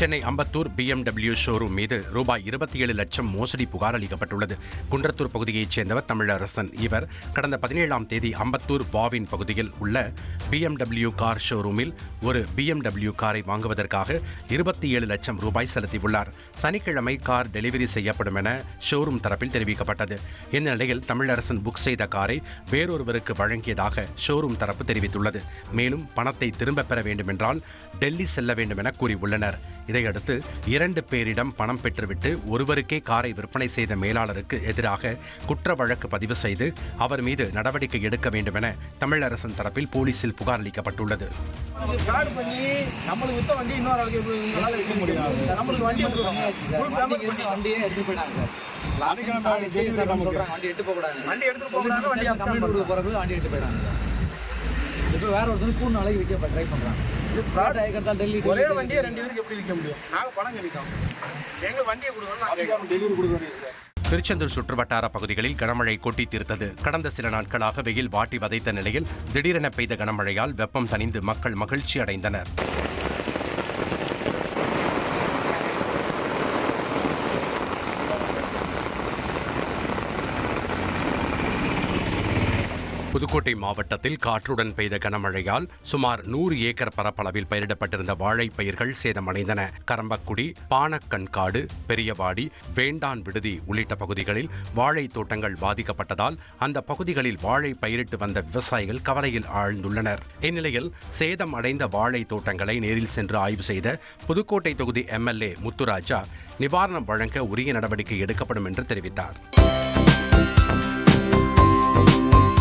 Chennai Ambattur BMW showroom மீது ரூபாய் இருபத்தி ஏழு லட்சம் மோசடி புகார் அளிக்கப்பட்டுள்ளது. குன்றத்தூர் பகுதியைச் சேர்ந்தவர் தமிழரசன். இவர் கடந்த பதினேழாம் தேதி அம்பத்தூர் வாவின் பகுதியில் உள்ள பிஎம்டபிள்யூ கார் ஷோரூமில் ஒரு பிஎம்டபிள்யூ காரை வாங்குவதற்காக இருபத்தி ஏழு லட்சம் ரூபாய் செலுத்தியுள்ளார். சனிக்கிழமை கார் டெலிவரி செய்யப்படும் என ஷோரூம் தரப்பில் தெரிவிக்கப்பட்டது. இந்த நிலையில் தமிழரசன் புக் செய்த காரை வேறொருவருக்கு வழங்கியதாக ஷோரூம் தரப்பு தெரிவித்துள்ளது. மேலும் பணத்தை திரும்பப் பெற வேண்டுமென்றால் டெல்லி செல்ல வேண்டும் என கூறியுள்ளனர். இதையடுத்து இரண்டு பேரிடம் பணம் பெற்றுவிட்டு ஒருவருக்கே காரை விற்பனை செய்த மேலாளருக்கு எதிராக குற்ற வழக்கு பதிவு செய்து அவர் மீது நடவடிக்கை எடுக்க வேண்டும் என தமிழரசன் தரப்பில் போலீசில் புகார் அளிக்கப்பட்டுள்ளது. வண்டி முடியும் நம்மளுக்கு வண்டி கொடுக்குறாங்க ஃபுல் பேமெண்ட் பண்ணி வண்டியே எடுத்து போயிட்டாங்க சார் சார் சரி சார் நம்ம சொல்றாங்க வண்டி எடுத்துட்டு போகக்கூடாது. இப்போ வேற ஒருத்தர் கூண்டு நாளைக்கு விற்க ட்ரை இது ஃப்ராட் டெல்லி ஒரே வண்டியை ரெண்டு பேருக்கு எப்படி விற்க முடியும்? நாங்க பணம் கழிக்கோம் எங்க வண்டியை கொடுக்கணும் டெலிவரி கொடுக்க சார். திருச்செந்தூர் சுற்றுவட்டார பகுதிகளில் கனமழை கொட்டி தீர்த்தது. கடந்த சில நாட்களாக வெயில் வாட்டி வதைத்த நிலையில் திடீரென பெய்த கனமழையால் வெப்பம் தணிந்து மக்கள் மகிழ்ச்சி அடைந்தனர் புதுக்கோட்டை மாவட்டத்தில் காற்றுடன் பெய்த கனமழையால் சுமார் நூறு ஏக்கர் பரப்பளவில் பயிரிடப்பட்டிருந்த வாழைப்பயிர்கள் சேதமடைந்தன. கரம்பக்குடி பானக்கண்காடு பெரியவாடி வேண்டான் விடுதி உள்ளிட்ட பகுதிகளில் வாழை தோட்டங்கள் பாதிக்கப்பட்டதால் அந்த பகுதிகளில் வாழை பயிரிட்டு வந்த விவசாயிகள் கவலையில் ஆழ்ந்துள்ளனர். இந்நிலையில் சேதம் அடைந்த வாழை தோட்டங்களை நேரில் சென்று ஆய்வு செய்த புதுக்கோட்டை தொகுதி எம்எல்ஏ முத்துராஜா நிவாரணம் வழங்க உரிய நடவடிக்கை எடுக்கப்படும் என்று தெரிவித்தார்.